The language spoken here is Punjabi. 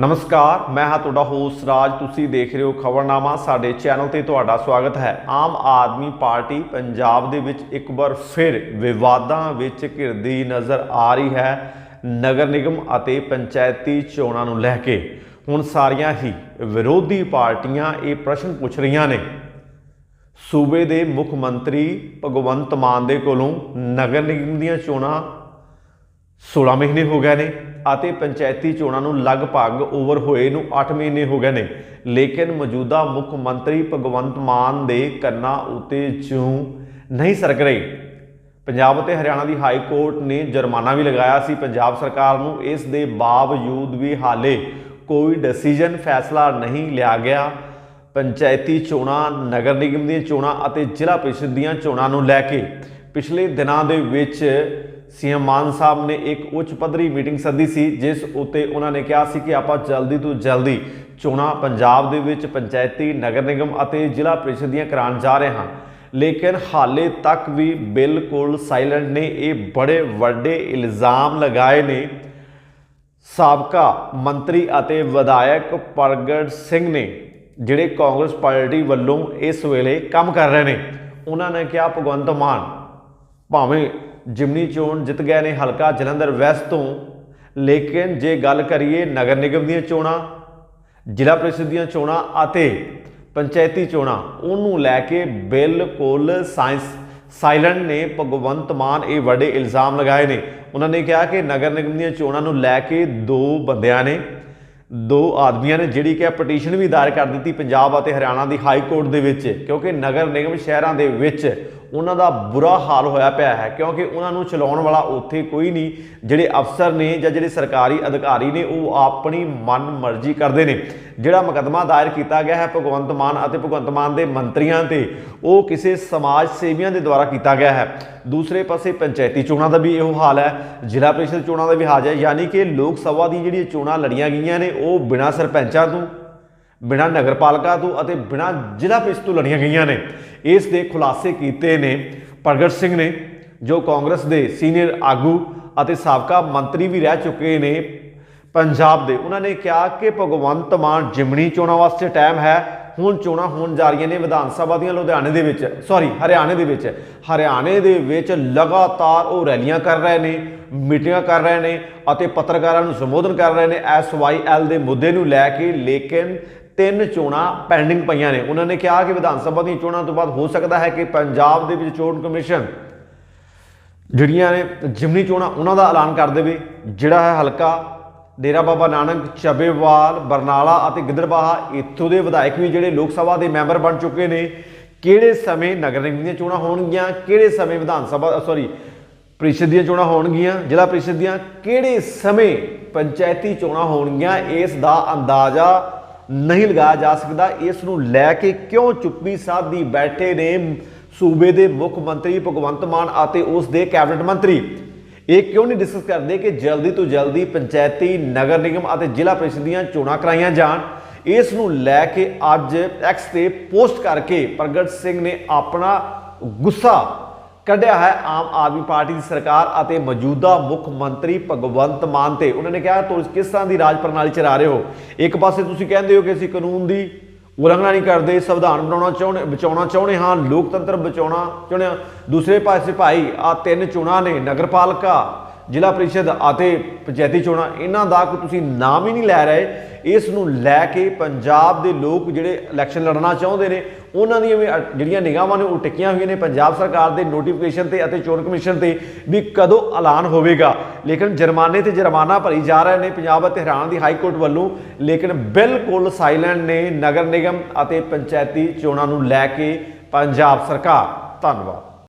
ਨਮਸਕਾਰ, ਮੈਂ ਹਾਂ ਤੁਹਾਡਾ ਹੋਸਟ ਰਾਜ। ਤੁਸੀਂ ਦੇਖ ਰਹੇ ਹੋ ਖਬਰਨਾਮਾ, ਸਾਡੇ ਚੈਨਲ ਤੇ ਤੁਹਾਡਾ ਸਵਾਗਤ ਹੈ। ਆਮ ਆਦਮੀ ਪਾਰਟੀ ਪੰਜਾਬ ਦੇ ਵਿੱਚ ਇੱਕ ਵਾਰ ਫਿਰ ਵਿਵਾਦਾਂ ਵਿੱਚ ਘਿਰਦੀ ਨਜ਼ਰ ਆ ਰਹੀ ਹੈ ਨਗਰ ਨਿਗਮ ਅਤੇ ਪੰਚਾਇਤੀ ਚੋਣਾਂ ਨੂੰ ਲੈ ਕੇ। ਹੁਣ ਸਾਰੀਆਂ ਹੀ ਵਿਰੋਧੀ ਪਾਰਟੀਆਂ ਇਹ ਪ੍ਰਸ਼ਨ ਪੁੱਛ ਰਹੀਆਂ ਨੇ। ਸੂਬੇ ਦੇ ਮੁੱਖ ਮੰਤਰੀ ਭਗਵੰਤ ਮਾਨ ਦੇ ਕੋਲੋਂ ਨਗਰ ਨਿਗਮ ਦੀਆਂ ਚੋਣਾਂ 16 ਮਹੀਨੇ ਹੋ ਗਏ ਨੇ। ਅਤੇ ਪੰਚਾਇਤੀ ਚੋਣਾਂ ਨੂੰ ਲਗਭਗ ਓਵਰ ਹੋਏ ਨੂੰ 8 ਮਹੀਨੇ ਹੋ ਗਏ ਨੇ। ਲੇਕਿਨ ਮੌਜੂਦਾ ਮੁੱਖ ਮੰਤਰੀ ਭਗਵੰਤ ਮਾਨ ਦੇ ਕੰਨਾਂ ਉਤੇ ਜੂ ਨਹੀਂ ਸਰਕ ਰਹੀ। ਪੰਜਾਬ ਅਤੇ ਹਰਿਆਣਾ ਦੀ ਹਾਈ ਕੋਰਟ ਨੇ ਜੁਰਮਾਨਾ ਵੀ ਲਗਾਇਆ ਸੀ। ਪੰਜਾਬ ਸਰਕਾਰ ਨੂੰ ਇਸ ਦੇ ਬਾਵਜੂਦ ਵੀ ਹਾਲੇ ਕੋਈ ਡਿਸੀਜਨ, ਫੈਸਲਾ ਨਹੀਂ ਲਿਆ ਗਿਆ। ਪੰਚਾਇਤੀ ਚੋਣਾਂ, ਨਗਰ ਨਿਗਮ ਦੀਆਂ ਚੋਣਾਂ ਅਤੇ ਜ਼ਿਲ੍ਹਾ ਪ੍ਰੀਸ਼ਦ ਦੀਆਂ ਚੋਣਾਂ ਨੂੰ ਲੈ ਕੇ ਪਿਛਲੇ ਦਿਨਾਂ ਦੇ ਵਿੱਚ ਸੀਐਮ ਮਾਨ ਸਾਹਿਬ ਨੇ ਇੱਕ ਉੱਚ ਪੱਧਰੀ ਮੀਟਿੰਗ ਸੱਦੀ ਸੀ, ਜਿਸ ਉਤੇ ਉਹਨਾਂ ਨੇ ਕਿਹਾ ਸੀ ਕਿ ਆਪਾਂ ਜਲਦੀ ਤੋਂ ਜਲਦੀ ਚੋਣਾਂ ਪੰਜਾਬ ਦੇ ਵਿੱਚ ਪੰਚਾਇਤੀ, ਨਗਰ ਨਿਗਮ ਅਤੇ ਜ਼ਿਲ੍ਹਾ ਪ੍ਰੀਸ਼ਦ ਦੀਆਂ ਕਰਾਉਣ ਜਾ ਰਹੇ ਹਾਂ। ਲੇਕਿਨ ਹਾਲੇ ਤੱਕ ਵੀ ਬਿਲਕੁਲ ਸਾਇਲੈਂਟ ਨੇ। ਇਹ ਬੜੇ ਵੱਡੇ ਇਲਜ਼ਾਮ ਲਗਾਏ ਨੇ। ਸਾਬਕਾ ਮੰਤਰੀ ਅਤੇ ਵਿਧਾਇਕ ਪ੍ਰਗਟ ਸਿੰਘ ਨੇ, ਜਿਹੜੇ ਕਾਂਗਰਸ ਪਾਰਟੀ ਵੱਲੋਂ ਇਸ ਵੇਲੇ ਕੰਮ ਕਰ ਰਹੇ ਨੇ। ਉਹਨਾਂ ਨੇ ਕਿਹਾ, ਭਗਵੰਤ ਮਾਨ, ਭਾਵੇਂ ਜਿਮਨੀ ਚੋਣ ਜਿੱਤ ਗਏ ਨੇ, ਹਲਕਾ ਜਲੰਧਰ ਵੈਸਟ ਤੋਂ। ਲੇਕਿਨ ਜੇ ਗੱਲ ਕਰੀਏ ਨਗਰ ਨਿਗਮ ਦੀਆਂ ਚੋਣਾਂ, ਜ਼ਿਲ੍ਹਾ ਪ੍ਰੀਸ਼ਦ ਦੀਆਂ ਚੋਣਾਂ ਅਤੇ ਪੰਚਾਇਤੀ ਚੋਣਾਂ, ਉਹਨੂੰ ਲੈ ਕੇ ਬਿਲਕੁਲ ਸਾਇੰਸ, ਸਾਇਲੈਂਟ ਨੇ ਭਗਵੰਤ ਮਾਨ ਇਹ ਵੱਡੇ ਇਲਜ਼ਾਮ ਲਗਾਏ ਨੇ। ਉਹਨਾਂ ਨੇ ਕਿਹਾ ਕਿ ਨਗਰ ਨਿਗਮ ਦੀਆਂ ਚੋਣਾਂ ਨੂੰ ਲੈ ਕੇ ਦੋ ਬੰਦਿਆਂ ਨੇ, ਦੋ ਆਦਮੀਆਂ ਨੇ, ਜਿਹੜੀ ਕਿ ਪਟੀਸ਼ਨ ਵੀ ਦਾਇਰ ਕਰ ਦਿੱਤੀ ਪੰਜਾਬ ਅਤੇ ਹਰਿਆਣਾ ਦੀ ਹਾਈ ਕੋਰਟ ਦੇ ਵਿੱਚ, ਕਿਉਂਕਿ ਨਗਰ ਨਿਗਮ ਸ਼ਹਿਰਾਂ ਦੇ ਵਿੱਚ ਉਹਨਾਂ ਦਾ ਬੁਰਾ ਹਾਲ ਹੋਇਆ ਪਿਆ ਹੈ, ਕਿਉਂਕਿ ਉਹਨਾਂ ਨੂੰ ਚਲਾਉਣ ਵਾਲਾ ਉੱਥੇ ਕੋਈ ਨਹੀਂ, ਜਿਹੜੇ ਅਫਸਰ ਨੇ ਜਾਂ ਜਿਹੜੇ ਸਰਕਾਰੀ ਅਧਿਕਾਰੀ ਨੇ, ਉਹ ਆਪਣੀ ਮਨ ਮਰਜ਼ੀ ਕਰਦੇ ਨੇ। ਜਿਹੜਾ ਮੁਕੱਦਮਾ ਦਾਇਰ ਕੀਤਾ ਗਿਆ ਹੈ ਭਗਵੰਤ ਮਾਨ ਅਤੇ ਭਗਵੰਤ ਮਾਨ ਦੇ ਮੰਤਰੀਆਂ ਤੇ, ਉਹ ਕਿਸੇ ਸਮਾਜ ਸੇਵੀਆਂ ਦੇ ਦੁਆਰਾ ਕੀਤਾ ਗਿਆ ਹੈ। ਦੂਸਰੇ ਪਾਸੇ ਪੰਚਾਇਤੀ ਚੋਣਾਂ ਦਾ ਵੀ ਇਹੋ ਹਾਲ ਹੈ। ਜ਼ਿਲ੍ਹਾ ਪ੍ਰੀਸ਼ਦ ਚੋਣਾਂ ਦਾ ਵੀ ਹਾਲ ਹੈ। ਯਾਨੀ ਕਿ ਲੋਕ ਸਭਾ ਦੀ ਜਿਹੜੀਆਂ ਚੋਣਾਂ ਲੜੀਆਂ ਗਈਆਂ ਨੇ, ਉਹ ਬਿਨਾਂ ਸਰਪੰਚਾਂ ਤੋਂ ਬਿਨਾਂ ਨਗਰਪਾਲਿਕਾ ਤੋਂ ਅਤੇ ਬਿਨਾਂ ਜ਼ਿਲ੍ਹਾ ਪ੍ਰੀਸ਼ਦ ਤੋਂ ਲੜੀਆਂ ਗਈਆਂ ਨੇ। ਇਸ ਦੇ ਖੁਲਾਸੇ ਕੀਤੇ ਨੇ ਪ੍ਰਗਟ ਸਿੰਘ ਨੇ, ਜੋ ਕਾਂਗਰਸ ਦੇ ਸੀਨੀਅਰ ਆਗੂ ਅਤੇ ਸਾਬਕਾ ਮੰਤਰੀ ਵੀ ਰਹਿ ਚੁੱਕੇ ਨੇ ਪੰਜਾਬ ਦੇ। ਉਹਨਾਂ ਨੇ ਕਿਹਾ ਕਿ ਭਗਵੰਤ ਮਾਨ ਜਿਮਣੀ ਚੋਣਾਂ ਵਾਸਤੇ ਟਾਈਮ ਹੈ। ਹੁਣ ਚੋਣਾਂ ਹੋਣ ਜਾ ਰਹੀਆਂ ਨੇ ਵਿਧਾਨ ਸਭਾ ਦੀਆਂ ਲੁਧਿਆਣੇ ਦੇ ਵਿੱਚ ਸੌਰੀ ਹਰਿਆਣੇ ਦੇ ਵਿੱਚ। ਹਰਿਆਣੇ ਦੇ ਵਿੱਚ ਲਗਾਤਾਰ ਉਹ ਰੈਲੀਆਂ ਕਰ ਰਹੇ ਨੇ, ਮੀਟਿੰਗਾਂ ਕਰ ਰਹੇ ਨੇ ਅਤੇ ਪੱਤਰਕਾਰਾਂ ਨੂੰ ਸੰਬੋਧਨ ਕਰ ਰਹੇ ਨੇ। ਐਸਵਾਈਐਲ ਦੇ ਮੁੱਦੇ ਨੂੰ ਲੈ ਕੇ, ਲੇਕਿਨ ਤਿੰਨ ਚੋਣਾਂ ਪੈਂਡਿੰਗ ਪਈਆਂ ਨੇ। ਉਹਨਾਂ ਨੇ ਕਿਹਾ ਕਿ ਵਿਧਾਨ ਸਭਾ ਦੀਆਂ ਚੋਣਾਂ ਤੋਂ ਬਾਅਦ ਹੋ ਸਕਦਾ ਹੈ ਕਿ ਪੰਜਾਬ ਦੇ ਵਿੱਚ ਚੋਣ ਕਮਿਸ਼ਨ ਜਿਹੜੀਆਂ ਨੇ ਜਿਮਨੀ ਚੋਣਾਂ ਉਹਨਾਂ ਦਾ ਐਲਾਨ ਕਰ ਦੇਵੇ। ਜਿਹੜਾ ਹੈ ਹਲਕਾ ਡੇਰਾ ਬਾਬਾ ਨਾਨਕ ਚੱਬੇਵਾਲ ਬਰਨਾਲਾ ਅਤੇ ਗਿੱਦੜਬਾਹਾ। ਇੱਥੋਂ ਦੇ ਵਿਧਾਇਕ ਵੀ ਜਿਹੜੇ ਲੋਕ ਸਭਾ ਦੇ ਮੈਂਬਰ ਬਣ ਚੁੱਕੇ ਨੇ। ਕਿਹੜੇ ਸਮੇਂ ਨਗਰ ਨਿਗਮ ਦੀਆਂ ਚੋਣਾਂ ਹੋਣਗੀਆਂ? ਕਿਹੜੇ ਸਮੇਂ ਵਿਧਾਨ ਸਭਾ ਸੌਰੀ ਪ੍ਰੀਸ਼ਦ ਦੀਆਂ ਚੋਣਾਂ ਹੋਣਗੀਆਂ? ਜ਼ਿਲ੍ਹਾ ਪ੍ਰੀਸ਼ਦ ਦੀਆਂ ਕਿਹੜੇ ਸਮੇਂ ਪੰਚਾਇਤੀ ਚੋਣਾਂ ਹੋਣਗੀਆਂ? ਇਸ ਦਾ ਅੰਦਾਜ਼ਾ ਨਹੀਂ ਲਗਾਇਆ ਜਾ ਸਕਦਾ। ਇਸ ਨੂੰ ਲੈ ਕੇ ਕਿਉਂ ਚੁੱਪੀ ਸਾਧੀ ਬੈਠੇ ਨੇ ਸੂਬੇ ਦੇ ਮੁੱਖ ਮੰਤਰੀ ਭਗਵੰਤ ਮਾਨ ਅਤੇ ਉਸ ਦੇ ਕੈਬਨਿਟ ਮੰਤਰੀ? ਇਹ ਕਿਉਂ ਨਹੀਂ ਡਿਸਕਸ ਕਰਦੇ ਕਿ ਜਲਦੀ ਤੋਂ ਜਲਦੀ ਪੰਚਾਇਤੀ, ਨਗਰ ਨਿਗਮ ਅਤੇ ਜ਼ਿਲ੍ਹਾ ਪ੍ਰੀਸ਼ਦ ਦੀਆਂ ਚੋਣਾਂ ਕਰਾਈਆਂ ਜਾਣ? ਇਸ ਨੂੰ ਲੈ ਕੇ ਅੱਜ ਐਕਸ ਤੇ ਪੋਸਟ ਕਰਕੇ ਪ੍ਰਗਟ ਸਿੰਘ ਨੇ ਆਪਣਾ ਗੁੱਸਾ ਕੱਢਿਆ ਹੈ ਆਮ ਆਦਮੀ ਪਾਰਟੀ ਦੀ ਸਰਕਾਰ ਅਤੇ ਮੌਜੂਦਾ ਮੁੱਖ ਮੰਤਰੀ ਭਗਵੰਤ ਮਾਨ ਤੇ। ਉਹਨਾਂ ਨੇ ਕਿਹਾ, ਤੁਸੀਂ ਕਿਸ ਤਰ੍ਹਾਂ ਦੀ ਰਾਜ ਪ੍ਰਣਾਲੀ ਚਲਾ ਰਹੇ ਹੋ? ਇੱਕ ਪਾਸੇ ਤੁਸੀਂ ਕਹਿੰਦੇ ਹੋ ਕਿ ਅਸੀਂ ਕਾਨੂੰਨ ਦੀ ਉਲੰਘਣਾ ਨਹੀਂ ਕਰਦੇ, ਸੰਵਿਧਾਨ ਬਣਾਉਣਾ ਚਾਹੁੰਦੇ, ਬਚਾਉਣਾ ਚਾਹੁੰਦੇ ਹਾਂ, ਲੋਕਤੰਤਰ ਬਚਾਉਣਾ ਚਾਹੁੰਦੇ ਹਾਂ। ਦੂਸਰੇ ਪਾਸੇ ਭਾਈ ਆ ਤਿੰਨ ਚੋਣਾਂ ਨੇ, ਨਗਰਪਾਲਿਕਾ ਜ਼ਿਲ੍ਹਾ ਪ੍ਰੀਸ਼ਦ ਅਤੇ ਪੰਚਾਇਤੀ ਚੋਣਾਂ, ਇਹਨਾਂ ਦਾ ਕੋਈ ਤੁਸੀਂ ਨਾਮ ਹੀ ਨਹੀਂ ਲੈ ਰਹੇ। ਇਸ ਨੂੰ ਲੈ ਕੇ ਪੰਜਾਬ ਦੇ ਲੋਕ ਜਿਹੜੇ ਇਲੈਕਸ਼ਨ ਲੜਨਾ ਚਾਹੁੰਦੇ ਨੇ, ਉਹਨਾਂ ਦੀਆਂ ਵੀ, ਅ- ਜਿਹੜੀਆਂ ਨਿਗਾਹਾਂ ਨੇ ਉਹ ਟਿਕੀਆਂ ਹੋਈਆਂ ਨੇ। ਪੰਜਾਬ ਸਰਕਾਰ ਦੇ ਨੋਟੀਫਿਕੇਸ਼ਨ ਤੇ ਅਤੇ ਚੋਣ ਕਮਿਸ਼ਨ ਤੇ ਵੀ ਕਦੋਂ ਐਲਾਨ ਹੋਵੇਗਾ। ਲੇਕਿਨ ਜੁਰਮਾਨੇ ਤੇ ਜੁਰਮਾਨਾ ਭਰੀ ਜਾ ਰਹੇ ਨੇ ਪੰਜਾਬ ਅਤੇ ਹਰਿਆਣਾ ਦੀ ਹਾਈ ਕੋਰਟ ਵੱਲੋਂ। ਲੇਕਿਨ ਬਿਲਕੁਲ ਸਾਇਲੈਂਟ ਨੇ ਨਗਰ ਨਿਗਮ ਅਤੇ ਪੰਚਾਇਤੀ ਚੋਣਾਂ ਨੂੰ ਲੈ ਕੇ ਪੰਜਾਬ ਸਰਕਾਰ। ਧੰਨਵਾਦ।